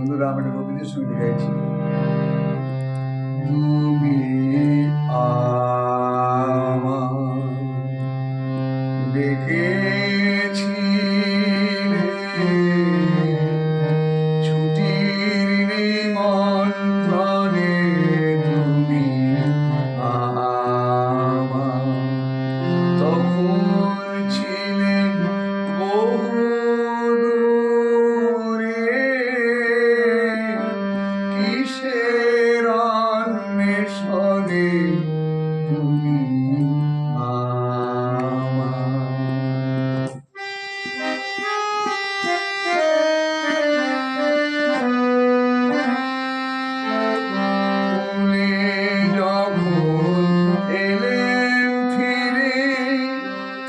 বন্ধুরা আমি একটা রবীন্দ্র সংগীত গাইছি। তুমি আমার ডেকেছিলে অন্বেষণে তুমি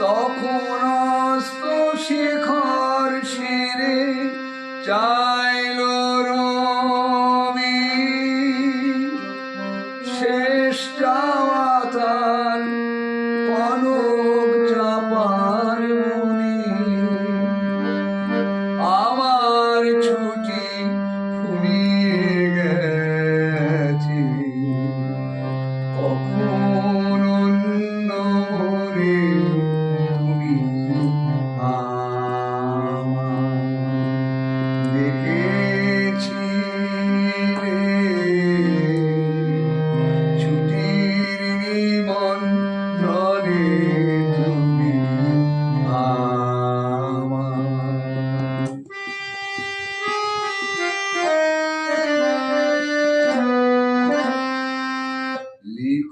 তখন অস্ত শিখর শিরে চাইলো ছুটি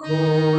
Oh.